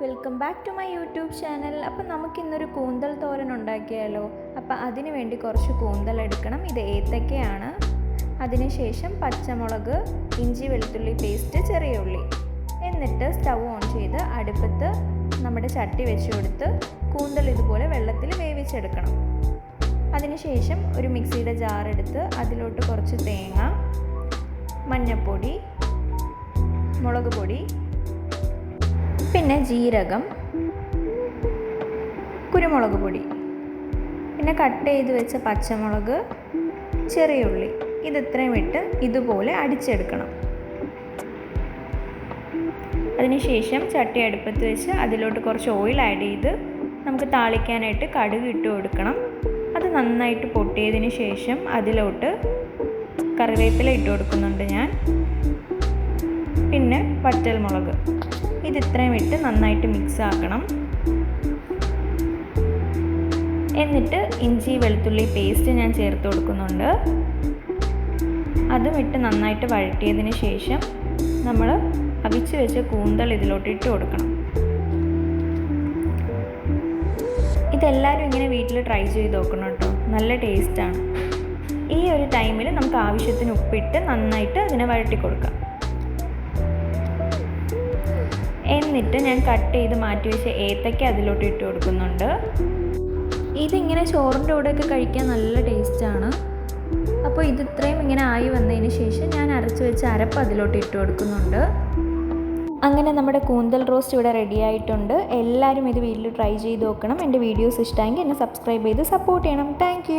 Welcome back to my YouTube channel അപ്പം നമുക്കിന്നൊരു കൂന്തൽ തോരൻ ഉണ്ടാക്കിയാലോ? അപ്പം അതിന് വേണ്ടി കുറച്ച് കൂന്തൽ എടുക്കണം. ഇത് ഏത്തക്കയാണ്. അതിനുശേഷം പച്ചമുളക് ഇഞ്ചി വെളുത്തുള്ളി പേസ്റ്റ് ചെറിയ ഉള്ളി. എന്നിട്ട് സ്റ്റൗ ഓൺ ചെയ്ത് അടുപ്പത്ത് നമ്മുടെ ചട്ടി വെച്ച് കൊടുത്ത് കൂന്തൽ ഇതുപോലെ വെള്ളത്തിൽ വേവിച്ചെടുക്കണം. അതിനുശേഷം ഒരു മിക്സിയുടെ ജാർ എടുത്ത് അതിലോട്ട് കുറച്ച് തേങ്ങ മഞ്ഞൾപ്പൊടി മുളക് പൊടി പിന്നെ ജീരകം കുരുമുളക് പൊടി പിന്നെ കട്ട് ചെയ്ത് വെച്ച പച്ചമുളക് ചെറിയ ഉള്ളി. ഇത് ഇത്രയും ഇട്ട് ഇതുപോലെ അടിച്ചെടുക്കണം. അതിനുശേഷം ചട്ടി അടുപ്പത്ത് വെച്ച് അതിലോട്ട് കുറച്ച് ഓയിൽ ആഡ് ചെയ്ത് നമുക്ക് താളിക്കാനായിട്ട് കടുക് ഇട്ട് കൊടുക്കണം. അത് നന്നായിട്ട് പൊട്ടിയതിന് ശേഷം അതിലോട്ട് കറിവേപ്പില ഇട്ട് കൊടുക്കുന്നുണ്ട് ഞാൻ. പിന്നെ വറ്റൽമുളക്. ഇത് ഇത്രയും ഇട്ട് നന്നായിട്ട് മിക്സ് ആക്കണം. എന്നിട്ട് ഇഞ്ചി വെളുത്തുള്ളി പേസ്റ്റ് ഞാൻ ചേർത്ത് കൊടുക്കുന്നുണ്ട്. അതും ഇട്ട് നന്നായിട്ട് വഴറ്റിയതിന് ശേഷം നമ്മൾ അവിച്ച് വെച്ച കൂന്തൾ ഇതിലോട്ട് ഇട്ട് കൊടുക്കണം. ഇതെല്ലാവരും ഇങ്ങനെ വീട്ടിൽ ട്രൈ ചെയ്ത് നോക്കണം കേട്ടോ നല്ല ടേസ്റ്റാണ് ഈ ഒരു ടൈമിൽ നമുക്ക് ആവശ്യത്തിന് ഉപ്പിട്ട് നന്നായിട്ട് അതിനെ വഴറ്റി കൊടുക്കാം. എന്നിട്ട് ഞാൻ കട്ട് ചെയ്ത് മാറ്റി വെച്ച ഏത്തയ്ക്ക അതിലോട്ട് ഇട്ട് കൊടുക്കുന്നുണ്ട്. ഇതിങ്ങനെ ചോറിന്റെ കൂടെയൊക്കെ കഴിക്കാൻ നല്ല ടേസ്റ്റാണ്. അപ്പോൾ ഇത് ഇത്രയും ഇങ്ങനെ ആയി വന്നതിന് ശേഷം ഞാൻ അരച്ച് വെച്ച അരപ്പ് അതിലോട്ട് ഇട്ട് കൊടുക്കുന്നുണ്ട്. അങ്ങനെ നമ്മുടെ കൂന്തൽ റോസ്റ്റ് ഇവിടെ റെഡി ആയിട്ടുണ്ട്. എല്ലാവരും ഇത് വീട്ടിൽ ട്രൈ ചെയ്ത് നോക്കണം. എന്റെ വീഡിയോസ് ഇഷ്ടമെങ്കിൽ എന്നെ സബ്സ്ക്രൈബ് ചെയ്ത് സപ്പോർട്ട് ചെയ്യണം. താങ്ക്